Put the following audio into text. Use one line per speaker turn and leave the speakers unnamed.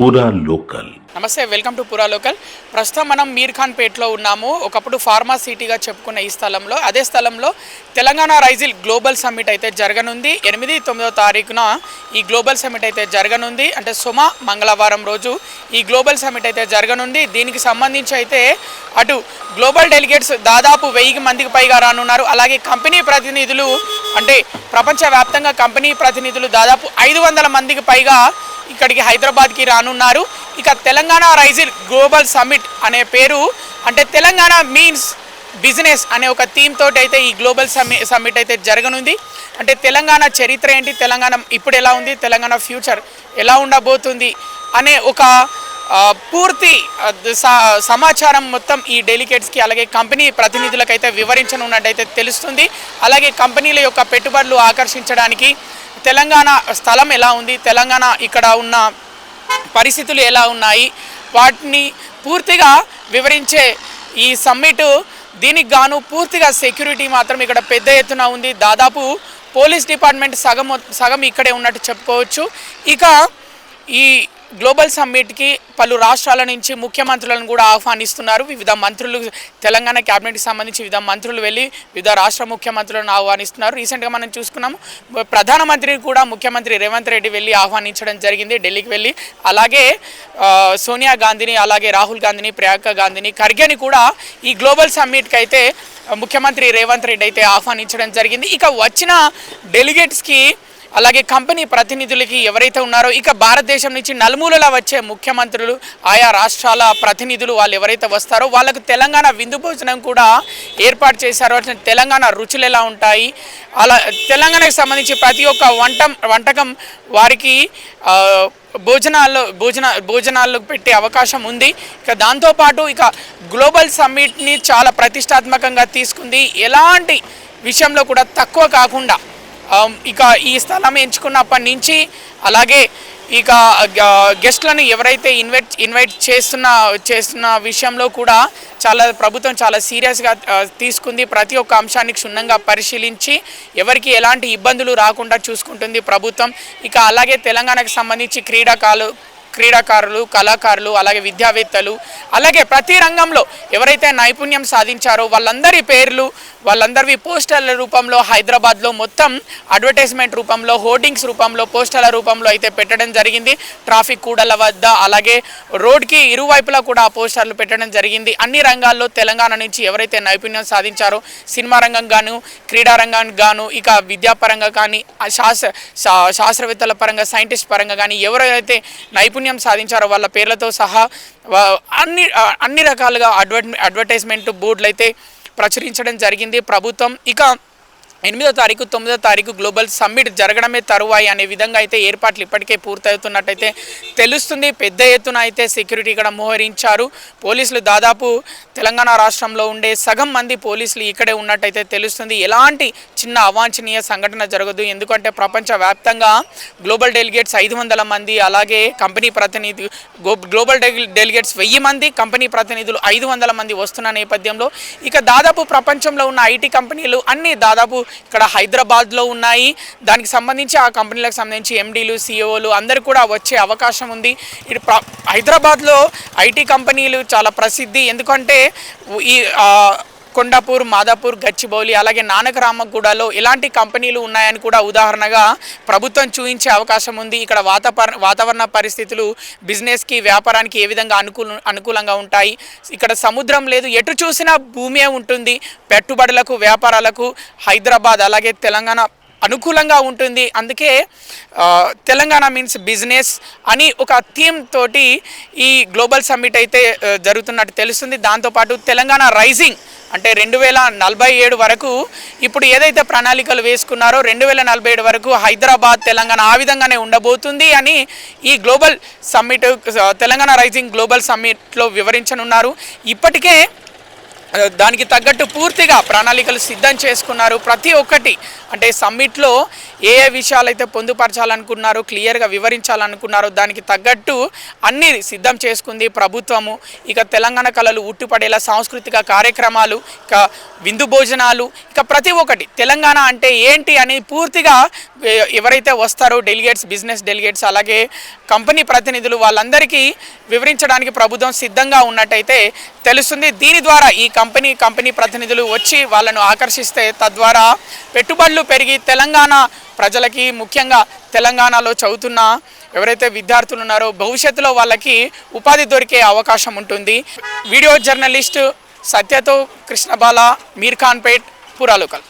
పూరా లోకల్
నమస్తే welcome to పురా లోకల్ ప్రస్తుతం మనం మీర్ ఖాన్ పేట్లో ఉన్నాము. ఒకప్పుడు ఫార్మా సిటీగా చెప్పుకున్న ఈ స్థలంలో అదే స్థలంలో తెలంగాణ రైజిల్ గ్లోబల్ సమ్మిట్ అయితే జరగనుంది. ఎనిమిది తొమ్మిదో తారీఖున ఈ గ్లోబల్ సమ్మిట్ అయితే జరగనుంది. అంటే సుమ మంగళవారం రోజు ఈ గ్లోబల్ సమ్మిట్ అయితే జరగనుంది. దీనికి సంబంధించి అయితే అటు గ్లోబల్ డెలిగేట్స్ దాదాపు వెయ్యి మందికి పైగా రానున్నారు. అలాగే కంపెనీ ప్రతినిధులు అంటే ప్రపంచవ్యాప్తంగా కంపెనీ ప్రతినిధులు దాదాపు ఐదు వందల మందికి పైగా ఇక్కడికి హైదరాబాద్కి రానున్నారు. ఇక తెలంగాణ రైజిల్ గ్లోబల్ సమ్మిట్ అనే పేరు అంటే తెలంగాణ మీన్స్ బిజినెస్ అనే ఒక థీమ్ తోటి అయితే ఈ గ్లోబల్ సమ్మి సమ్మిట్ అయితే జరగనుంది. అంటే తెలంగాణ చరిత్ర ఏంటి తెలంగాణ ఇప్పుడు ఎలా ఉంది తెలంగాణ ఫ్యూచర్ ఎలా ఉండబోతుంది అనే ఒక పూర్తి స- సమాచారం మొత్తం ఈ డెలిగేట్స్కి అలాగే కంపెనీ ప్రతినిధులకైతే వివరించనున్నట్టయితే తెలుస్తుంది. అలాగే కంపెనీల యొక్క పెట్టుబడులు ఆకర్షించడానికి తెలంగాణ స్థలం ఎలా ఉంది? తెలంగాణ ఇక్కడ ఉన్న పరిస్థితులు ఎలా ఉన్నాయి? వాటిని పూర్తిగా వివరించే ఈ సమ్మిట్ దీనికి గాను పూర్తిగా సెక్యూరిటీ మాత్రం ఇక్కడ పెద్ద ఎత్తున ఉంది. దాదాపు పోలీస్ డిపార్ట్మెంట్ సగం సగం ఇక్కడే ఉన్నట్టు చెప్పుకోవచ్చు. ఇక ఈ గ్లోబల్ సమ్మిట్కి పలు రాష్ట్రాల నుంచి ముఖ్యమంత్రులను కూడా ఆహ్వానిస్తున్నారు. వివిధ మంత్రులు తెలంగాణ క్యాబినెట్కి సంబంధించి వివిధ మంత్రులు వెళ్ళి వివిధ రాష్ట్ర ముఖ్యమంత్రులను ఆహ్వానిస్తున్నారు. రీసెంట్గా మనం చూసుకున్నాము ప్రధానమంత్రి కూడా ముఖ్యమంత్రి రేవంత్ రెడ్డి వెళ్ళి ఆహ్వానించడం జరిగింది ఢిల్లీకి వెళ్ళి. అలాగే సోనియా గాంధీని అలాగే రాహుల్ గాంధీని ప్రియాంక గాంధీని ఖర్గేని కూడా ఈ గ్లోబల్ సమ్మిట్కి అయితే ముఖ్యమంత్రి రేవంత్ రెడ్డి అయితే ఆహ్వానించడం జరిగింది. ఇక వచ్చిన డెలిగేట్స్కి అలాగే కంపెనీ ప్రతినిధులకి ఎవరైతే ఉన్నారో ఇక భారతదేశం నుంచి నలుమూలలా వచ్చే ముఖ్యమంత్రులు ఆయా రాష్ట్రాల ప్రతినిధులు వాళ్ళు ఎవరైతే వస్తారో వాళ్ళకు తెలంగాణ విందు భోజనం కూడా ఏర్పాటు చేశారో. అట్లా తెలంగాణ రుచులు ఎలా ఉంటాయి? అలా తెలంగాణకు సంబంధించి ప్రతి ఒక్క వంట వంటకం వారికి భోజనాల్లో భోజన భోజనాల్లో పెట్టే అవకాశం ఉంది. ఇక దాంతోపాటు ఇక గ్లోబల్ సమ్మిట్ని చాలా ప్రతిష్టాత్మకంగా తీసుకుంది. ఎలాంటి విషయంలో కూడా తక్కువ కాకుండా ఇక ఈ స్థలం ఎంచుకున్నప్పటి నుంచి అలాగే ఇక గ- గెస్ట్లను ఎవరైతే ఇన్వైట్ ఇన్వైట్ చేస్తున్న చేస్తున్న విషయంలో కూడా చాలా ప్రభుత్వం చాలా సీరియస్గా తీసుకుంది. ప్రతి ఒక్క అంశాన్ని క్షుణ్ణంగా పరిశీలించి ఎవరికి ఎలాంటి ఇబ్బందులు రాకుండా చూసుకుంటుంది ప్రభుత్వం. ఇక అలాగే తెలంగాణకు సంబంధించి క్రీడాకాలు క్రీడాకారులు కళాకారులు అలాగే విద్యావేత్తలు అలాగే ప్రతి రంగంలో ఎవరైతే నైపుణ్యం సాధించారో వాళ్ళందరి పేర్లు వాళ్ళందరివి పోస్టర్ల రూపంలో హైదరాబాద్లో మొత్తం అడ్వర్టైజ్మెంట్ రూపంలో హోర్డింగ్స్ రూపంలో పోస్టర్ల రూపంలో అయితే పెట్టడం జరిగింది. ట్రాఫిక్ కూడల వద్ద అలాగే రోడ్కి ఇరువైపులా కూడా ఆ పోస్టర్లు పెట్టడం జరిగింది. అన్ని రంగాల్లో తెలంగాణ నుంచి ఎవరైతే నైపుణ్యం సాధించారో సినిమా రంగం గాను క్రీడా రంగానికి గాను ఇక విద్యాపరంగా కానీ శాస్త్ర శా- శాస్త్రవేత్తల పరంగా సైంటిస్ట్ పరంగా కానీ ఎవరైతే నైపుణ్యం సాధించారో వాళ్ళ పేర్లతో సహా అన్ని అన్ని రకాలుగా అడ్వర్టైజ్మెంట్ బోర్డులు అయితే ప్రచురించడం జరిగింది. ప్రభుత్వం ఇక ఎనిమిదో తారీఖు తొమ్మిదో తారీఖు గ్లోబల్ సమ్మిట్ జరగడమే తరువాయి అనే విధంగా అయితే ఏర్పాట్లు ఇప్పటికే పూర్తవుతున్నట్టయితే తెలుస్తుంది. పెద్ద ఎత్తున అయితే సెక్యూరిటీ ఇక్కడ మోహరించారు. పోలీసులు దాదాపు తెలంగాణ రాష్ట్రంలో ఉండే సగం మంది పోలీసులు ఇక్కడే ఉన్నట్టయితే తెలుస్తుంది. ఎలాంటి చిన్న అవాంఛనీయ సంఘటన జరగదు. ఎందుకంటే ప్రపంచవ్యాప్తంగా గ్లోబల్ డెలిగేట్స్ ఐదు వందల మంది అలాగే కంపెనీ ప్రతినిధి గో- గ్లోబల్ డెలిగేట్స్ వెయ్యి మంది కంపెనీ ప్రతినిధులు ఐదు వందల మంది వస్తున్న నేపథ్యంలో ఇక దాదాపు ప్రపంచంలో ఉన్న ఐటీ కంపెనీలు అన్నీ దాదాపు ఇక్కడ హైదరాబాద్లో ఉన్నాయి. దానికి సంబంధించి ఆ కంపెనీలకు సంబంధించి ఎండీలు సిఇఓలు అందరు కూడా వచ్చే అవకాశం ఉంది. ఇటు ప్ర- హైదరాబాద్లో ఐటీ కంపెనీలు చాలా ప్రసిద్ధి. ఎందుకంటే ఈ కొండాపూర్ మాదాపూర్ గచ్చిబౌలి అలాగే నానకరామగూడలో ఇలాంటి కంపెనీలు ఉన్నాయని కూడా ఉదాహరణగా ప్రభుత్వం చూపించే అవకాశం ఉంది. ఇక్కడ వాతావరణ వాతావరణ పరిస్థితులు బిజినెస్కి వ్యాపారానికి ఏ విధంగా అనుకూల అనుకూలంగా ఉంటాయి? ఇక్కడ సముద్రం లేదు ఎటు చూసినా భూమే ఉంటుంది. పెట్టుబడులకు వ్యాపారాలకు హైదరాబాద్ అలాగే తెలంగాణ అనుకూలంగా ఉంటుంది. అందుకే తెలంగాణ మీన్స్ బిజినెస్ అని ఒక థీమ్ తోటి ఈ గ్లోబల్ సమ్మిట్ అయితే జరుగుతున్నట్టు తెలుస్తుంది. దాంతోపాటు తెలంగాణ రైజింగ్ అంటే రెండు వేల నలభై ఏడు వరకు ఇప్పుడు ఏదైతే ప్రణాళికలు వేసుకున్నారో రెండు వేల నలభై ఏడు వరకు హైదరాబాద్ తెలంగాణ ఆ విధంగానే ఉండబోతుంది అని ఈ global summit Telangana rising global సమ్మిట్లో వివరించనున్నారు. ఇప్పటికే దానికి తగ్గట్టు పూర్తిగా ప్రణాళికలు సిద్ధం చేసుకున్నారు ప్రతి ఒక్కటి. అంటే సమ్మిట్లో ఏ ఏ విషయాలు అయితే పొందుపరచాలనుకున్నారో క్లియర్గా వివరించాలనుకున్నారో దానికి తగ్గట్టు అన్ని సిద్ధం చేసుకుంది ప్రభుత్వము. ఇక తెలంగాణ కళలు ఉట్టిపడేలా సాంస్కృతిక కార్యక్రమాలు ఇక విందు భోజనాలు ఇక ప్రతి ఒక్కటి. తెలంగాణ అంటే ఏంటి అని పూర్తిగా ఎవరైతే వస్తారో డెలిగేట్స్ బిజినెస్ డెలిగేట్స్ అలాగే కంపెనీ ప్రతినిధులు వాళ్ళందరికీ వివరించడానికి ప్రభుత్వం సిద్ధంగా ఉన్నట్టయితే తెలుస్తుంది. దీని ద్వారా ఈ కంపెనీ కంపెనీ ప్రతినిధులు వచ్చి వాళ్ళను ఆకర్షిస్తే తద్వారా పెట్టుబడులు పెరిగి తెలంగాణ ప్రజలకి ముఖ్యంగా తెలంగాణలో చదువుతున్న ఎవరైతే విద్యార్థులు ఉన్నారో భవిష్యత్తులో వాళ్ళకి ఉపాధి దొరికే అవకాశం ఉంటుంది. వీడియో జర్నలిస్ట్ సత్యతో కృష్ణబాల మీర్ఖాన్పేట్ పురాలోకల్.